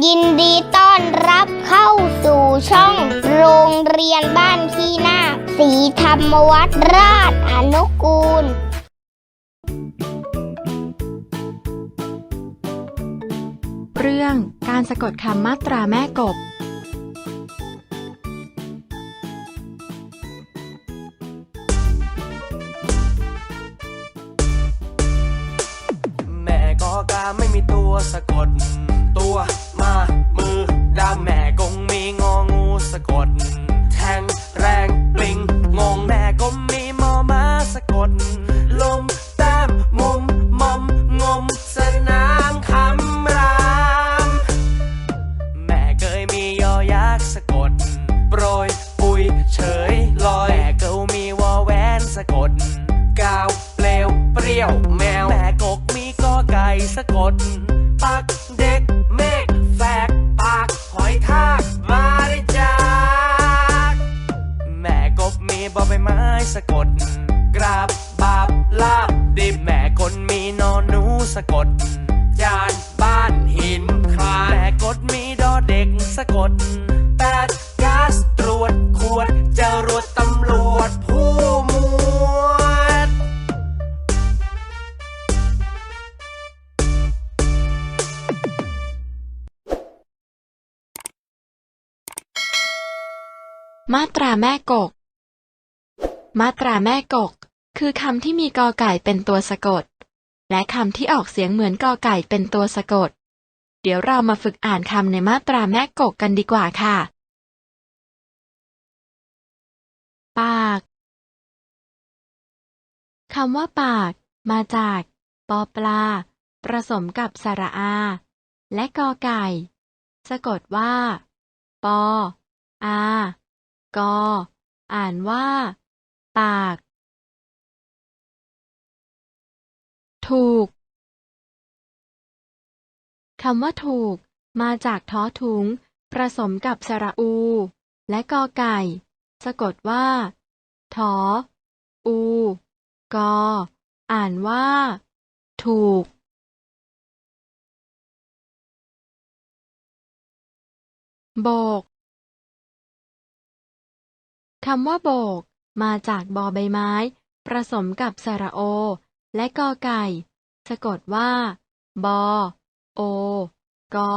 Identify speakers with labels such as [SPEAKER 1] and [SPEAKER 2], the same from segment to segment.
[SPEAKER 1] ยินดีต้อนรับเข้าสู่ช่องโรงเรียนบ้านขี้นาคสีธรรมวัดราชอนุกูล
[SPEAKER 2] เรื่องการสะกดคำมาตราแม่กบ
[SPEAKER 3] แม่กอกาไม่มีตัวสะกด ตัวมามือดำแม่กงมีงองูสะกด แทงแรงปลิงงงแม่กงมีมอมาสะกด ลมแต้มมุมมอมงมสนามคำราม แม่เคยมียอยักษ์สะกด โปรยปุยเฉยลอยแม่เกามีวอแวนสะกดกาวเปลวเปรี้ยวแมวแม่กกมีกอไก่สะกดปักเด สะกด กราบบาบลาบดิบแม่คนมีนอนหนูสะกด จานบ้านหินคลานแม่กดมีดอเด็กสะกดแปดก๊าซตรวจขวดจรวดตำรวจผู้มวด
[SPEAKER 2] มาตราแม่กก มาตราแม่กก คือคำที่มีกอไก่เป็นตัวสะกด และคำที่ออกเสียงเหมือนกอไก่เป็นตัวสะกด เดี๋ยวเรามาฝึกอ่านคำในมาตราแม่กกกันดีกว่าค่ะ ปาก คำว่าปาก มาจาก ปอปลา ผสมกับสระอา และกอไก่ สะกดว่า ปอ อา กอ อ่านว่า ปาก ถูก คำว่าถูก มาจากท้อถุง ผสมกับสระอู และกอไก่ สะกดว่าถออู กอ อ่านว่า ถูกโบก คำว่าโบก มาจากบอใบไม้ ผสมกับสระโอ และกอไก่ สะกดว่า บอ โอ กอ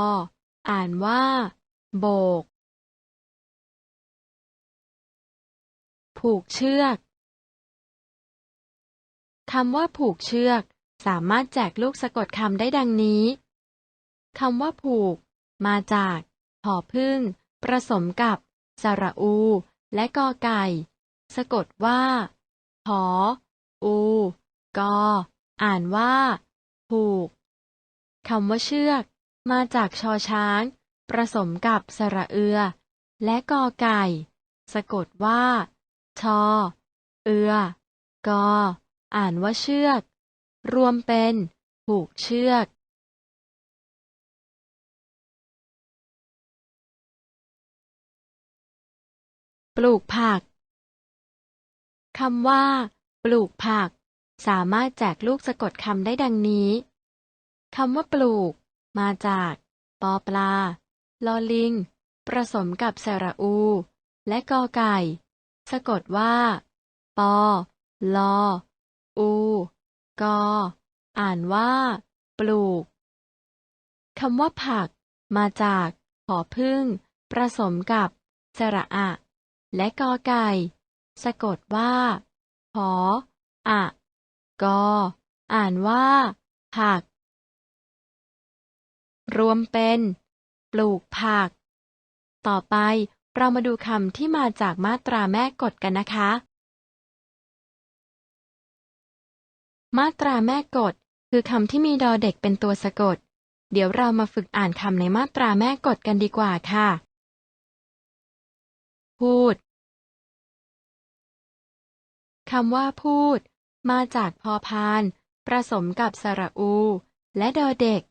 [SPEAKER 2] อ่านว่า โบก ผูกเชือกคำว่าผูกเชือก สามารถแจกลูกสะกดคำได้ดังนี้คำว่าผูก มาจากผอพึ่งผสมกับ สระอู และกอไก่ สะกดว่าผออูกออ่านว่า ผูกคำว่าเชือก มาจากชอช้างผสมกับสระเอือ และกอไก่ สะกดว่า ชอ เอือ กอ อ่านว่าเชือก รวมเป็นผูกเชือกปลูกผัก คำว่า ปลูกผัก สามารถแจกลูกสะกดคำได้ดังนี้คำว่าปลูก มาจาก ปอปลา ลอลิง ผสมกับสระอู และกอไก่ สะกดว่า ปอ ลอ อู กอ อ่านว่า ปลูกคำว่าผัก มาจากผอพึ่ง ผสมกับ สระอะ และกอไก่ สะกดว่าผออะกอ อ่านว่า ผัก รวมเป็น ปลูกผัก ต่อไปเรามาดูคำที่มาจากมาตราแม่กฎกันนะคะ มาตราแม่กฎคือคำที่มีดอเด็กเป็นตัวสะกด เดี๋ยวเรามาฝึกอ่านคำในมาตราแม่กฎกันดีกว่าค่ะ พูด คำว่าพูด มาจากพอพาน ประสมกับสระอู และดอเด็ก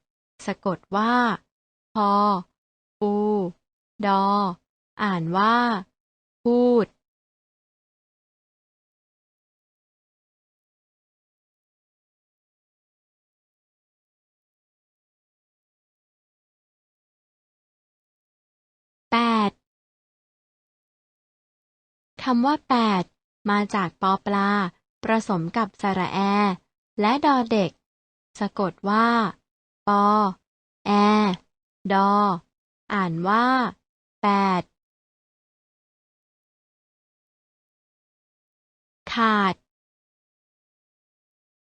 [SPEAKER 2] สะกดว่า พอ อู ดอ อ่านว่า พูดคำว่าแปด มาจากปอปลาผสมกับสระแอ และดอเด็ก สะกดว่า ปอ แอ ดอ อ่านว่าแปดขาด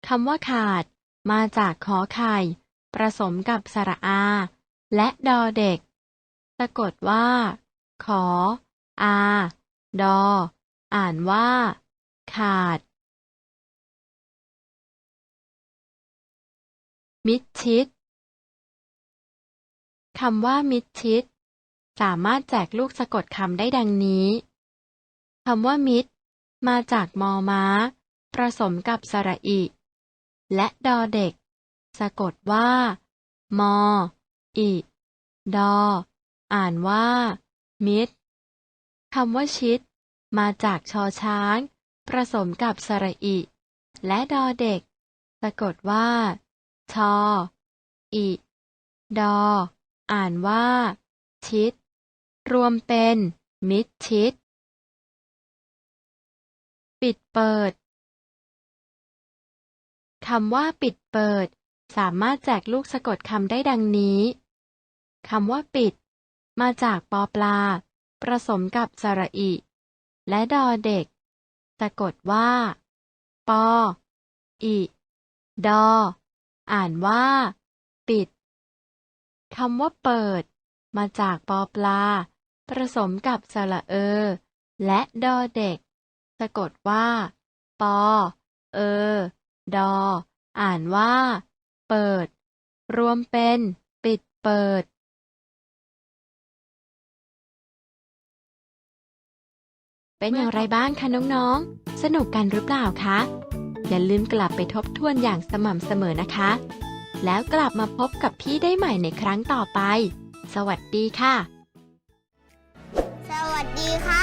[SPEAKER 2] คำว่าขาด มาจากขอไข่ผสมกับสระอา และดอเด็ก สะกดว่า ขอ อา ดอ อ่านว่า ขาด มิดชิดคำว่ามิดชิด สามารถแจกลูกสะกดคำได้ดังนี้คำว่ามิดมาจากมอม้า ผสมกับสระอิ และดอเด็ก สะกดว่า มอ อิ ดอ อ่านว่า มิดคำว่าชิด มาจากชอช้าง ผสมกับสระอิ และดอเด็ก สะกดว่า ชอ อิ ดอ อ่านว่า ชิด รวมเป็น มิดชิด ปิดเปิดคำว่าปิดเปิด สามารถแจกลูกสะกดคำได้ดังนี้คำว่าปิด มาจากปอปลาผสมกับสระอิ และดอเด็ก สะกดว่า ปอ อิ ดอ อ่านว่า ปิด คำว่าเปิด มาจากปอปลา ผสมกับสระเออและดอเด็ก สะกดว่า ปอเออดอ อ่านว่า เปิด รวมเป็น ปิดเปิด เป็นอย่างไรบ้างคะน้องๆ สนุกกันหรือเปล่าคะ อย่าลืมกลับไปทบทวนอย่างสม่ำเสมอนะคะ แล้วกลับมาพบกับพี่ได้ใหม่ในครั้งต่อไป สวัสดีค่ะ
[SPEAKER 1] สวัสดีค่ะ